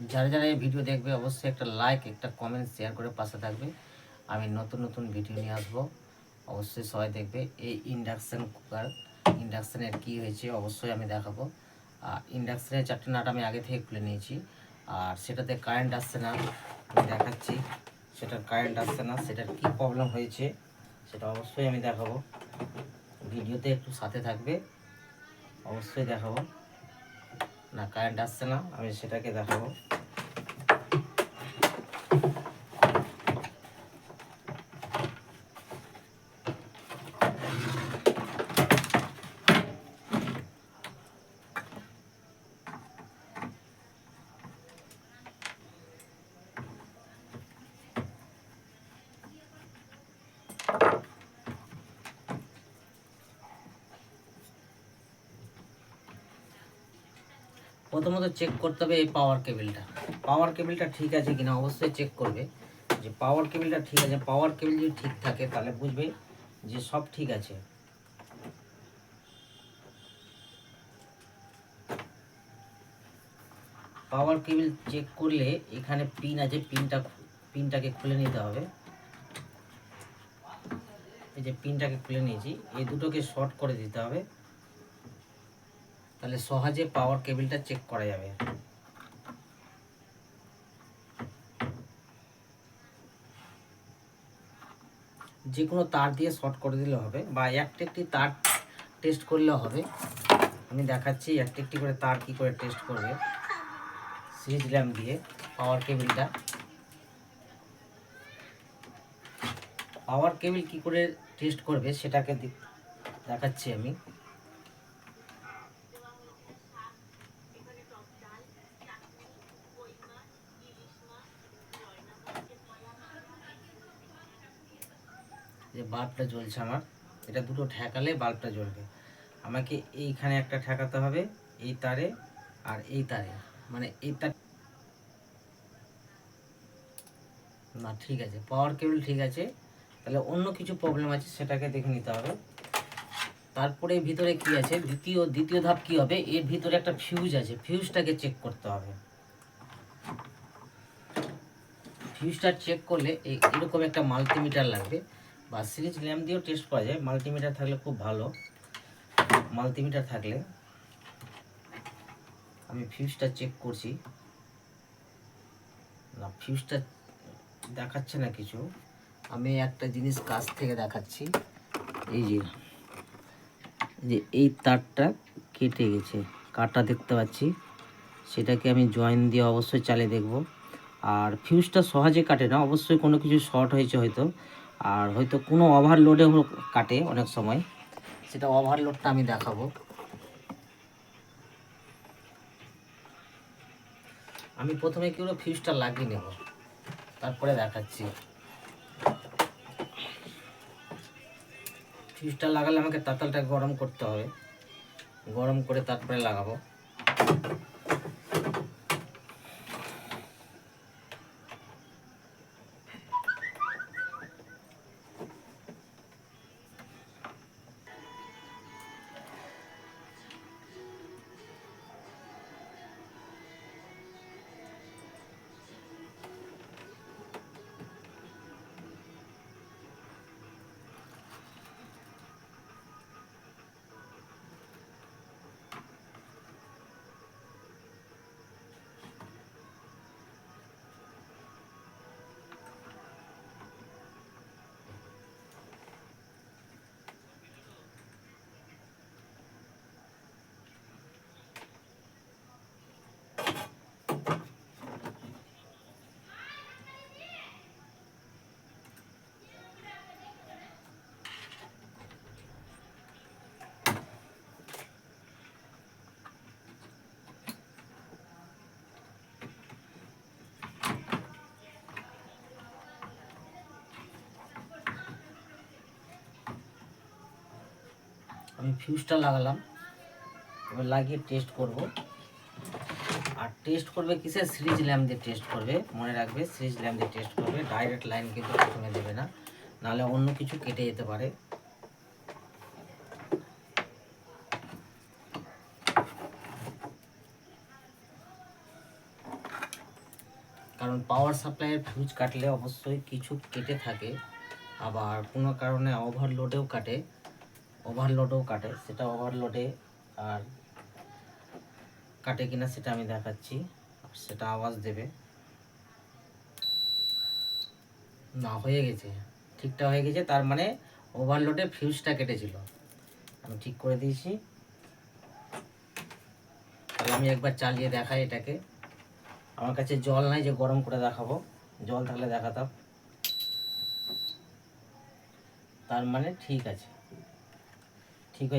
যারা যারা এই ভিডিও দেখবে, অবশ্যই একটা লাইক একটা কমেন্ট শেয়ার করে পাশে থাকবে। আমি নতুন নতুন ভিডিও নিয়ে আসব। অবশ্যই সবাই দেখবে এই ইন্ডাকশান কুকার ইন্ডাকশানের কী হয়েছে অবশ্যই আমি দেখাবো। আর ইন্ডাকশানের চারটে নাট আমি আগে থেকে খুলে নিয়েছি। আর সেটাতে কারেন্ট আসছে না, আমি দেখাচ্ছি। সেটার কারেন্ট আসছে না, সেটার কী প্রবলেম হয়েছে সেটা অবশ্যই আমি দেখাবো। ভিডিওতে একটু সাথে থাকবে, অবশ্যই দেখাবো। না কারেন্ট আসছে না আমি সেটাকে দেখাবো। প্রথমত চেক করতে হবে এই পাওয়ার কেবিলটা পাওয়ার কেবিলটা ঠিক আছে কিনা অবশ্যই চেক করবে। যে পাওয়ার কেবিলটা ঠিক আছে পাওয়ার কেবিল যদি ঠিক থাকে, তাহলে বুঝবে যে সব ঠিক আছে। পাওয়ার কেবিল চেক করলে এখানে পিন আছে পিনটা পিনটাকে খুলে নিতে হবে। এই যে পিনটাকে খুলে নিয়েছি, এই দুটোকে শর্ট করে দিতে হবে। তাহলে সহজে পাওয়ার কেবিলটা চেক করা যাবে। যে কোনো তার দিয়ে শর্ট করে দিলে হবে, বা একটা একটি তার টেস্ট করলে হবে। আমি দেখাচ্ছি একটা একটি করে তার কি করে টেস্ট করবে। সিরিজ ল্যাম্প দিয়ে পাওয়ার কেবিলটা পাওয়ার কেবিল কি করে টেস্ট করবে সেটাকে দেখাচ্ছি আমি। যে বাল্বটা জ্বলছে আমার, এটা দুটো ঠেকালে বাল্বটা জ্বলবে। আমাকে এইখানে একটা ঠেকাতে হবে, এই তারে আর এই তারে। মানে এই তার না, ঠিক আছে পাওয়ার কেবল ঠিক আছে, তাহলে অন্য কিছু প্রবলেম আছে, সেটাকে দেখে নিতে হবে। তারপরে ভিতরে কি আছে? দ্বিতীয় দ্বিতীয় ধাপ কি হবে? এর ভিতরে একটা ফিউজ আছে ফিউজটাকে চেক করতে হবে। ফিউজটা চেক করলে এরকম একটা মাল্টিমিটার লাগবে। বা সিরিজ ল্যাম্প দিয়েও টেস্ট করা যায়। মাল্টিমিটার থাকলে খুব ভালো। মাল্টিমিটার থাকলে। আমি ফিউজটা চেক করছি। না, ফিউজটা দেখাচ্ছে না কিছু। আমি একটা জিনিস কাছ থেকে দেখাচ্ছি। এই যে যে এই তারটা কেটে গেছে। কাটা দেখতে পাচ্ছি। সেটাকে আমি জয়েন দিয়ে অবশ্যই চালিয়ে দেখব। আর ফিউজটা সহজে কাটে না। অবশ্যই কোনো কিছু শর্ট হয়েছে হয়তো। আর হয়তো কোনো ওভারলোডে কাটে অনেক সময়। সেটা ওভারলোডটা আমি দেখাবো। আমি প্রথমে কি হলো ফিউজটা লাগিয়ে নেব। তারপরে দেখাচ্ছি। ফিউজটা লাগালে আমাকে তাতালটা গরম করতে হবে। গরম করে তারপরে লাগাবো। আমি ফিউজটা লাগালাম। এবার লাগিয়ে টেস্ট করব। আর টেস্ট করবে কিসের সিরিজ ল্যাম্প দিয়ে টেস্ট করবে। মনে রাখবে, সিরিজ ল্যাম্প দিয়ে টেস্ট করবে। ডাইরেক্ট লাইন কিন্তু প্রথমে দেবে না। নাহলে অন্য কিছু কেটে যেতে পারে। কারণ পাওয়ার সাপ্লাইয়ের ফিউজ কাটলে অবশ্যই কিছু কেটে থাকে। আবার কোনো কারণে ওভারলোডেও কাটে। ওভারলোডেও কাটে, সেটা ওভারলোডে আর কাটে কিনা সেটা আমি দেখাচ্ছি, সেটা আওয়াজ দেবে। না, হয়ে গেছে ঠিকঠাক হয়ে গেছে, তার মানে ওভারলোডে ফিউজটা কেটেছিল। আমি ঠিক করে দিয়েছি। তাহলে আমি একবার চালিয়ে দেখাই এটাকে। আমার কাছে জল নাই যে গরম করে দেখাবো। জল থাকলে দেখাতাম। তার মানে ঠিক আছে। ঠিক হয়ে